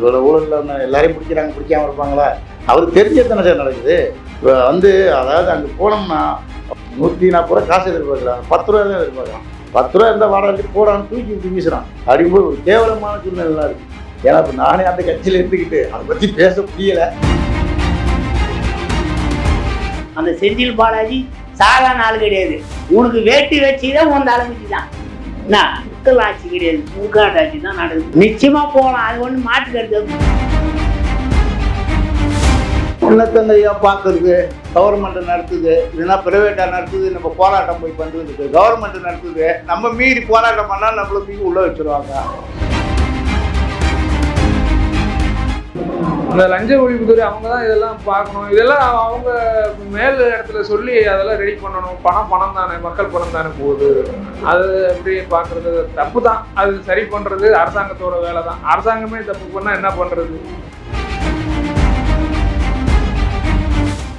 இவ்வளோ ஊழலில் எல்லாரையும் பிடிக்கிறாங்க பிடிக்காம இருப்பாங்களா? அவருக்கு தெரிஞ்சே சார் நடக்குது? இப்போ வந்து அதாவது அங்கே போனோம்னா நூற்றி நாற்பது ரூபா காசு எதிர்பார்க்குறாங்க. பத்து ரூபா தான் எதிர்பார்க்குறான் பத்து ரூபா இருந்தால் வாடகை போடான்னு தூக்கி விட்டு வீசுறான். அப்படிங்கும்போது ஒரு கேவலமான சூழ்நிலை இருக்குது ஏன்னா இப்போ நானே அந்த கட்சியில் இருந்துக்கிட்டு அதை பற்றி பேச முடியலை. அந்த செந்தில் பாலாஜி சாதாரண ஆள் கிடையாது. உனக்கு வேட்டி வச்சுதான் உன் தலைமைக்கு தான். என்ன மக்கள் ஆட்சி கிடையாது. முக்காட்டு ஆட்சி தான் நடக்குது. நிச்சயமா போகலாம். அது ஒண்ணு மாற்று கருத்து. உன்னத்தங்கையா பார்க்கறது கவர்மெண்ட் நடத்துது. இல்லைன்னா பிரைவேட்டாக நடத்துது. நம்ம போராட்டம் போய் பண்ணுறதுக்கு கவர்மெண்ட் நடத்துது. நம்ம மீறி போராட்டம் பண்ணால் நம்மளை தூக்கி உள்ளே வச்சிருவாங்க. அந்த லஞ்ச ஒழிப்புத்துறை அவங்க தான் இதெல்லாம் பார்க்கணும். இதெல்லாம் அவங்க மேல் இடத்துல சொல்லி அதெல்லாம் ரெடி பண்ணணும். பணம் பணம் தானே மக்கள் பணம் தானே போகுது. அது எப்படி பார்க்கறது? தப்பு தான். அது சரி பண்ணுறது அரசாங்கத்தோட வேலை தான். அரசாங்கமே தப்பு பண்ணால் என்ன பண்ணுறது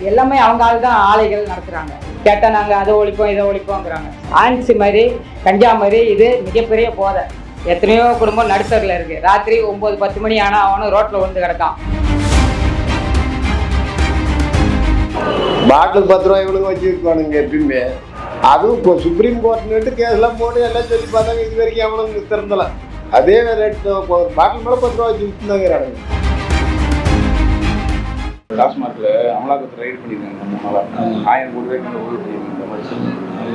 எல்லாமே அவங்க ஆள் தான் ஆலைகள் நடத்துகிறாங்க கேட்டால் நாங்கள் அதை ஒழிப்போம் இதை ஒழிப்போங்கிறாங்க ஆன்சி மாதிரி கஞ்சா மாதிரி இது மிகப்பெரிய போதை. எத்தனையோ குடும்பம் நடுத்தரில் இருக்குது ராத்திரி ஒம்பது பத்து மணி ஆனால் அவனும் ரோட்டில் விழுந்து கிடக்கான். பாட்டிலுக்கு பத்து ரூபாய் இவனுங்க வச்சுருப்பானுங்க எப்பயுமே. அதுவும் இப்போ சுப்ரீம் கோர்ட்னுட்டு கேஸ்லாம் போட்டு எல்லாம் சொல்லி பார்த்தாங்க இது வரைக்கும் அவனுங்க திறந்தல அதே ரேட் பாட்டில் மேலே பத்து ரூபா வச்சு விற்றுந்தாங்கிறானுங்க டாஸ்மார்க்ல அமலாக்கத்துறை ரைடு பண்ணியிருக்காங்க மூணு நாளா. ஆயிரம் கோடி ரூபாய்க்கு மேல ஊழல் பண்ணியிருக்காங்க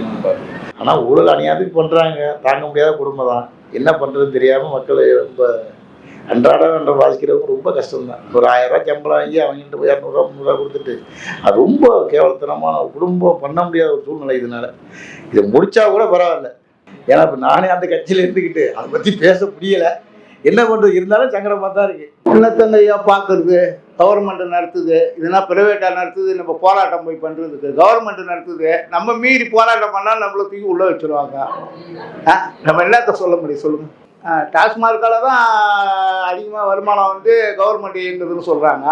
இந்த மாதிரி ஆனால் ஊழல் அநியாயத்துக்கு பண்ணுறாங்க தாங்க முடியாத குடும்பம் தான். என்ன பண்ணுறதுன்னு தெரியாமல் மக்கள் ரொம்ப அன்றாடம் என்ற வாசிக்கிறவங்க ரொம்ப கஷ்டம்தான். ஒரு ஆயிரம் சம்பளம் வாங்கி அவங்ககிட்ட போய் இரநூறுவா முந்நூறுவா கொடுத்துட்டு அது ரொம்ப கேவலத்தனமான குடும்பம் பண்ண முடியாத ஒரு சூழ்நிலை இதனால. இதை முடிச்சா கூட பரவாயில்ல. ஏன்னா இப்போ நானே அந்த கட்சியில் இருந்துக்கிட்டு அதை பற்றி பேச முடியலை. என்ன பண்ணுறது இருந்தாலும் சங்கடமாக தான் இருக்குது உன்னத்தங்கையா பார்க்குறது கவர்மெண்ட் நடத்துது இதுனா பிரைவேட்டாக நடத்துது நம்ம போராட்டம் போய் பண்ணுறதுக்கு கவர்மெண்ட் நடத்துது நம்ம மீறி போராட்டம் பண்ணால் நம்மளை தூக்கி உள்ளே வச்சுருவாங்க. ஆ, நம்ம என்னத்த சொல்ல முடியும் சொல்லுங்கள் டாஸ்மார்க்கால தான் அதிகமாக வருமானம் வந்து கவர்மெண்ட் இயங்குதுன்னு சொல்கிறாங்க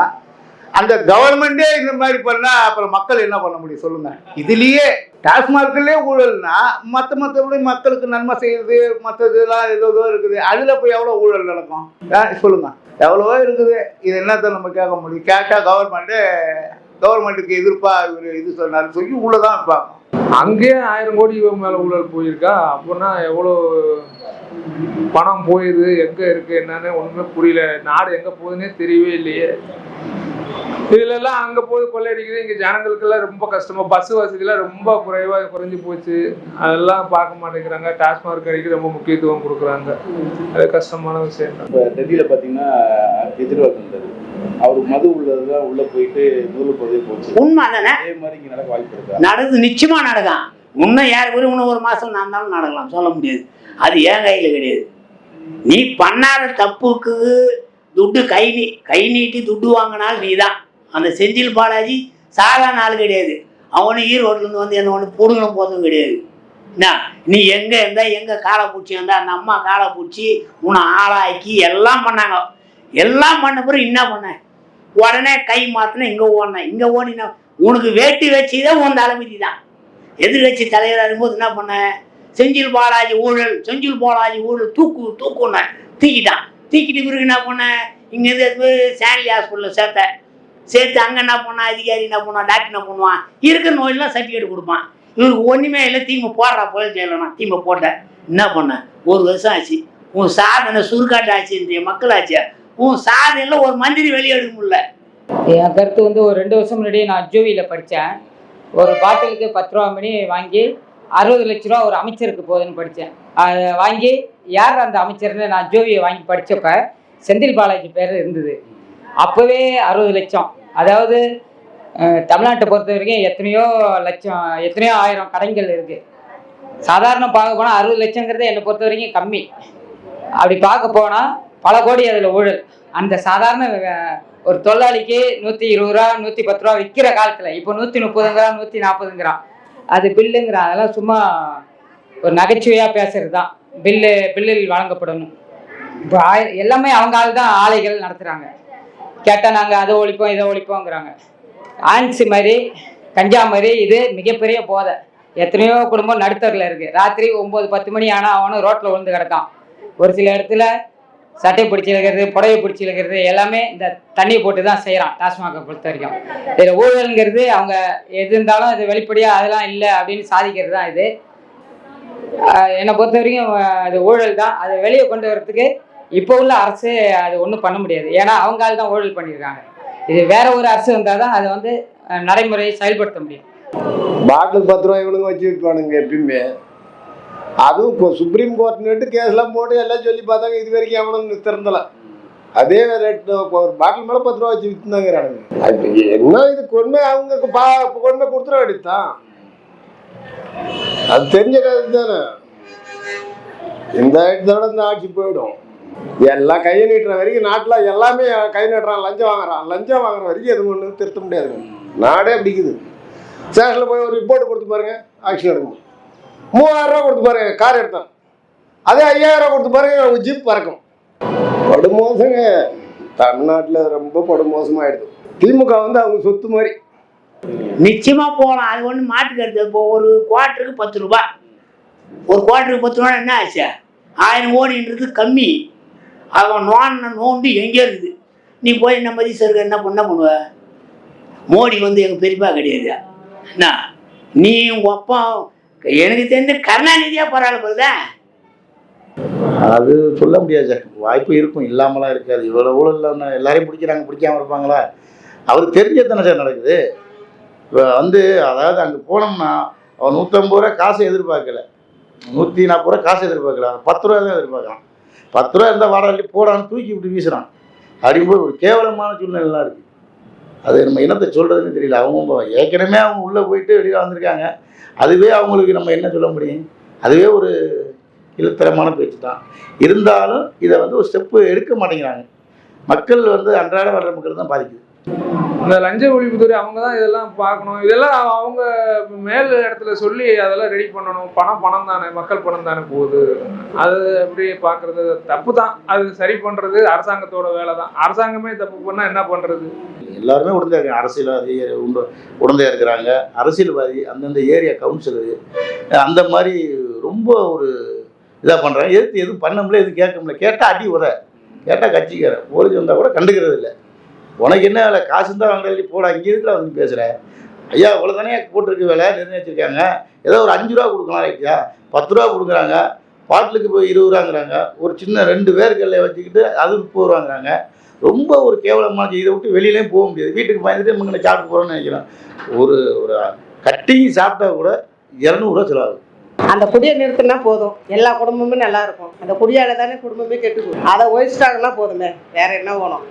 அந்த கவர்மெண்ட்டே இந்த மாதிரி பண்ணால் அப்புறம் மக்கள் என்ன பண்ண முடியும் சொல்லுங்கள் இதுலேயே டாஸ்மார்க்லேயே ஊழல்னா மற்ற மற்றபடி மக்களுக்கு நன்மை செய்யுது மற்றதுலாம் இதெல்லாம் ஏதோ இருக்குது. அதில் போய் எவ்வளோ ஊழல் நடக்கும்? ஆ, சொல்லுங்க. எவ்வளவோ இருக்குது. இது என்னத்த நம்ம கேட்க முடியும்? கேட்டால் கவர்மெண்ட்டு கவர்மெண்ட்டுக்கு எதிர்ப்பா இவர் இது சொன்னார் சொல்லி உள்ளே தான் இருப்பாங்க. அங்கேயே ஆயிரம் கோடி மேலே ஊழல் போயிருக்கா? அப்படின்னா எவ்வளோ பணம் போயிடுது எங்கே இருக்குது என்னன்னு ஒன்றுமே புரியல. நாடு எங்கே போகுதுன்னே தெரியவே இல்லையே. இதுல எல்லாம் அங்கே போய் கொள்ளையடிக்குது இங்கே ஜனங்களுக்கெல்லாம் ரொம்ப கஷ்டமா பஸ் வசதியெல்லாம் ரொம்ப குறைவாக குறைஞ்சி போச்சு. அதெல்லாம் பார்க்க மாட்டேங்கிறாங்க. டாஸ்மாக் கடைக்கு ரொம்ப முக்கியத்துவம் கொடுக்குறாங்க. அது கஷ்டமான விஷயம் தான். இப்போ டெல்லியில் பார்த்தீங்கன்னா கெஜ்ரிவால் இருந்தார் அவர் மது உள்ளதுதான் உள்ள போயிட்டு நூறு பதவி போச்சு. உண்மை தானே அதே மாதிரி இங்கே நடக்க வாய்ப்பு இருக்கா? நடக்குது. நிச்சயமா நடக்கும் இன்னும் யார் கூட இன்னும் ஒரு மாசம் நான் இருந்தாலும் நடக்கலாம். சொல்ல முடியாது. அது என் கையில கிடையாது. நீ பண்ணாத தப்புக்கு துட்டு கை நீ கை நீட்டி துட்டு வாங்கினால் நீ தான் அந்த செந்தில் பாலாஜி சாதாரண ஆள் கிடையாது. அவனும் ஈரோட்லேருந்து வந்து என்ன ஒன்று பிடுங்கணும் போதும் கிடையாது. என்ன? நீ எங்கே இருந்தால் எங்கே காலை பூச்சி அந்த அம்மா காலை பூச்சி உன்னை ஆளாக்கி எல்லாம் பண்ணாங்க. எல்லாம் பண்ண பிறகு என்ன பண்ண? உடனே கை மாத்தின இங்கே ஓடினேன் இங்கே ஓடின உனக்கு வேட்டி வச்சுதான் உன் தலைமதி தான். எதிர்கட்சி தலைவராக இருக்கும்போது என்ன பண்ண? செஞ்சில் பாலாஜி ஊழல் செஞ்சில் பாலாஜி ஊழல் தூக்கு தூக்குன தூக்கிட்டான். தூக்கிட்டு பிறகு என்ன பண்ண? இங்கேருந்து சேனலி ஹாஸ்பிட்டலில் சேர்த்தேன். சேர்த்து அங்கே என்ன பண்ணான் அதிகாரி என்ன பண்ணுவான்? டாக்டர் என்ன பண்ணுவான்? இருக்கிற நோயெல்லாம் சர்டிஃபிகேட் கொடுப்பான். இவருக்கு ஒன்றுமே இல்லை தீமை போடுறா போய் செய்யலாம் தீமை போட்டேன். என்ன பண்ண? ஒரு வருஷம் ஆச்சு. உன் சாதனை சுருக்காட்டு ஆச்சுன்றிய மக்கள் ஆச்சு உன் சாதனையில் ஒரு மந்திரி வெளியே எடுக்க முடியல. என் கருத்து வந்து ஒரு ரெண்டு வருஷம் முன்னாடியே நான் ஜூவியில் படித்தேன் ஒரு பாட்டிலுக்கு பத்து ரூபா மணி வாங்கி அறுபது லட்ச ரூபா ஒரு அமைச்சருக்கு போகுதுன்னு படித்தேன் அதை வாங்கி யார் அந்த அமைச்சர்னு நான் ஜோவியை வாங்கி படித்தப்ப செந்தில் பாலாஜி பேர் இருந்தது. அப்போவே அறுபது லட்சம். அதாவது தமிழ்நாட்டை பொறுத்த வரைக்கும் எத்தனையோ லட்சம் எத்தனையோ ஆயிரம் கடைகள் இருக்குது சாதாரண பார்க்க போனால் அறுபது லட்சங்கிறது என்னை பொறுத்த வரைக்கும் கம்மி. அப்படி பார்க்க போனால் பல கோடி அதில் ஊழல். அந்த சாதாரண ஒரு தொழிலாளிக்கு நூற்றி இருபது ரூபா நூற்றி பத்து ரூபா விற்கிற காலத்தில் இப்போ நூற்றி முப்பதுங்கிறான் நூற்றி நாற்பதுங்கிறான் அது பில்லுங்கிறான் அதெல்லாம் சும்மா ஒரு நகைச்சுவையாக பேசுறது தான் பில்லு பில்லில் வழங்கப்படணும். இப்போ எல்லாமே அவங்க ஆள் தான் ஆலைகள் நடத்துகிறாங்க கேட்டால் நாங்கள் அதை ஒழிப்போம் இதை ஒழிப்போங்கிறாங்க. ஆன்சி மாதிரி கஞ்சா மாதிரி இது மிகப்பெரிய போதை. எத்தனையோ குடும்பம் நடுத்தரில் இருக்குது ராத்திரி ஒம்பது பத்து மணி ஆனால் அவனும் ரோட்டில் விழுந்து கிடக்கான். ஒரு சில இடத்துல சட்டை பிடிச்சி இழுக்கிறது புடவை பிடிச்சி இழுக்கிறது எல்லாமே இந்த தண்ணி போட்டு தான் செய்கிறான் டாஸ்மாக பொறுத்த வரைக்கும். இதில் ஊழல்ங்கிறது அவங்க எது இருந்தாலும் அது வெளிப்படையாக அதெல்லாம் இல்லை அப்படின்னு சாதிக்கிறது தான் இது என்னை பொறுத்த வரைக்கும் அது ஊழல் தான் அதை வெளியே கொண்டு வரத்துக்கு இப்போ உள்ள அரசு அது ஒன்றும் பண்ண முடியாது. ஏன்னா அவங்க ஆள் தான் ஊழல் பண்ணியிருக்காங்க. இது வேற ஒரு அரசு வந்தால் தான் அதை வந்து நடைமுறையை செயல்படுத்த முடியும். பாட்டிலுக்கு பத்து ரூபா இவனுங்க வச்சு விற்பானுங்க எப்பயுமே. அதுவும் இப்போ சுப்ரீம் கோர்ட்னுட்டு கேஸ்லாம் போட்டு எல்லாம் சொல்லி பார்த்தாங்க இது வரைக்கும் எவனும் திறந்தல அதே ரேட் ஒரு பாட்டில் மேலே பத்து ரூபா வச்சு விற்றுந்தாங்கிறானுங்க அது என்ன இது கொண்டு அவங்க பா கொண்டு கொடுத்துட வேண்டியதுதான். அது தெரிஞ்ச கதை தானே இந்த இடத்தோட இந்த ஆட்சி போயிடும். எல்லாம் கையை நீட்டுற வரைக்கும் நாட்டில் எல்லாமே கை நீட்டுறான் லஞ்சம் வாங்குறான். லஞ்சம் வாங்குற வரைக்கும் எதுவும் ஒன்றும் திருத்த முடியாதுங்க நாடே பிடிக்குது. ஸ்டேஷனில் போய் ஒரு ரிப்போர்ட் கொடுத்து பாருங்க ஆக்ஷன் எடுக்கும் மூவாயிரம் ரூபா கொடுத்து பாருங்க கார் எடுத்தான். அதே ஐயாயிரம் ரூபா கொடுத்து பாருங்க அவங்க ஜீப் பறக்கும். படுமோசங்க. தமிழ்நாட்டில் ரொம்ப படுமோசமாயிடுது. திமுக வந்து அவங்க சொத்து மாதிரி. நிச்சயமா போகலாம். அது ஒன்று மாட்டுக்கிறது இப்போ ஒரு குவார்ட்டருக்கு பத்து ரூபா ஒரு குவார்ட்டருக்கு பத்து ரூபா என்ன ஆச்சு? ஆயிரம் ஓடின்றது கம்மி. அவன் நோண்ட நோண்டி எங்கே இருக்குது. நீ போய் என்ன மதி சருக்கு என்ன பண்ண பண்ணுவ மோடி வந்து எங்கள் பெரியப்பா கிடையாது என்ன நீ உங்கள் அப்பா எனக்கு தெரிஞ்ச கருணாநிதியாக பரவாயில்ல போகுதா அது சொல்ல முடியாது சார். வாய்ப்பு இருக்கும் இல்லாமலாம் இருக்காது. இவ்வளோ ஊழல் எல்லாரையும் பிடிக்கிறாங்க பிடிக்காம இருப்பாங்களா? அவருக்கு தெரிஞ்சது தானே சார் நடக்குது. இப்போ வந்து அதாவது அங்கே போனோம்னா அவன் நூற்றம்பது ரூபா காசு எதிர்பார்க்கல. நூற்றி நாற்பது ரூபா காசு எதிர்பார்க்கல. பத்து ரூபா தான் எதிர்பார்க்கலாம். பத்து ரூபா இருந்தால் வாடகை போடான்னு தூக்கி விட்டு வீசுறான். அப்படிங்கும்போது ஒரு கேவலமான சூழ்நிலைலாம் இருக்குது அது நம்ம என்னத்தை சொல்கிறதுன்னு தெரியல. அவங்க ஏற்கனவே அவங்க உள்ளே போயிட்டு வெளியில் வந்திருக்காங்க. அதுவே அவங்களுக்கு நம்ம என்ன சொல்ல முடியும்? அதுவே ஒரு இழுத்தரமான பேச்சு தான். இருந்தாலும் இதை வந்து ஒரு ஸ்டெப்பு எடுக்க மாட்டேங்கிறாங்க. மக்கள் வந்து அன்றாட வர்ற மக்கள் தான் பாதிக்குது. இந்த லஞ்ச ஒழிப்புத்துறை அவங்க தான் இதெல்லாம் பார்க்கணும். இதெல்லாம் அவங்க மேல் இடத்துல சொல்லி அதெல்லாம் ரெடி பண்ணணும். பணம் பணம் தானே மக்கள் பணம் தானே போகுது. அது அப்படி பார்க்கறது? தப்பு தான். அது சரி பண்ணுறது அரசாங்கத்தோட வேலை தான். அரசாங்கமே தப்பு பண்ணால் என்ன பண்ணுறது எல்லாருமே உடந்தையாக இருக்காங்க. அரசியல்வாதி உண்டு உடந்தையா இருக்கிறாங்க. அரசியல்வாதி அந்தந்த ஏரியா கவுன்சிலரு அந்த மாதிரி ரொம்ப ஒரு இதாக பண்ணுறாங்க எதுக்கு எதுவும் பண்ண முடியல எதுவும் கேட்க முடியல. கேட்டால் அடி உரை கேட்டால் கட்சிக்காரன். போலீஸ் வந்தால் கூட கண்டுக்கிறது இல்லை உனக்கு என்ன வேலை? காசு தான் வாங்குறது போட. அங்கே இருக்கிற வந்து பேசுகிறேன் ஐயா இவ்வளோ தானே போட்டிருக்கு வேலை நிர்ணயிச்சிருக்காங்க. ஏதோ ஒரு அஞ்சு ரூபா கொடுக்கலாம் ஐயா பத்து ரூபா கொடுக்குறாங்க. பாட்டிலுக்கு போய் இருபது ரூபாங்கிறாங்க. ஒரு சின்ன ரெண்டு பேர்களில் வச்சுக்கிட்டு அது முப்பது ரூபாங்கிறாங்க. ரொம்ப ஒரு கேவலமான இதை விட்டு வெளியிலேயும் போக முடியாது. வீட்டுக்கு பயந்துட்டு இவங்க சாப்பிட்டு போகிறோன்னு நினைக்கிறேன் ஒரு ஒரு கட்டிங் சாப்பிட்டா கூட இரநூறுவா செலவாகும். அந்த குடியை நிறுத்தினா போதும். எல்லா குடும்பமும் நல்லா இருக்கும். அந்த குடியால தானே குடும்பமே கெட்டு போகும். அதை ஒழிச்சிட்டாங்கன்னா போதுமே. வேற என்ன வேணும்?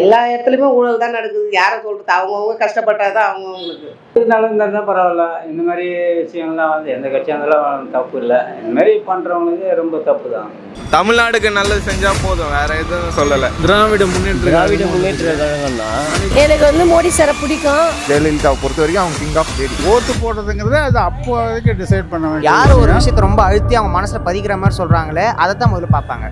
எல்லா இடத்துலையுமே ஊழல் தான் நடக்குது. யாரை சொல்றது? அவங்கவுங்க கஷ்டப்பட்டாதான் அவங்கவுங்களுக்கு. இருந்தாலும் இருந்தால் பரவாயில்ல. இந்த மாதிரி விஷயங்கள்லாம் வந்து எந்த கட்சியாக இருந்தாலும் தப்பு இல்லை. இந்த மாதிரி பண்ணுறவங்களுக்கு ரொம்ப தப்பு தான். தமிழ்நாடுக்கு நல்லது செஞ்சா போதும். வேற எதுவும் சொல்லல. திராவிட முன்னேற்ற திராவிட முன்னேற்ற கழகம்னா? எனக்கு வந்து மோடி சாரை பிடிக்கும். ஜெயலலிதாவை பொறுத்த வரைக்கும் அவங்க கிங் ஆஃப் லேடி ஓட்டு போடுறதுங்கிறது அது அப்போதைக்கு டிசைட் பண்ண வேண்டியது. யார் ஒரு விஷயத்தை ரொம்ப அழுத்தி அவங்க மனசுல பதிக்கிற மாதிரி சொல்றாங்களே அதை தான் முதல்ல பார்ப்பாங்க.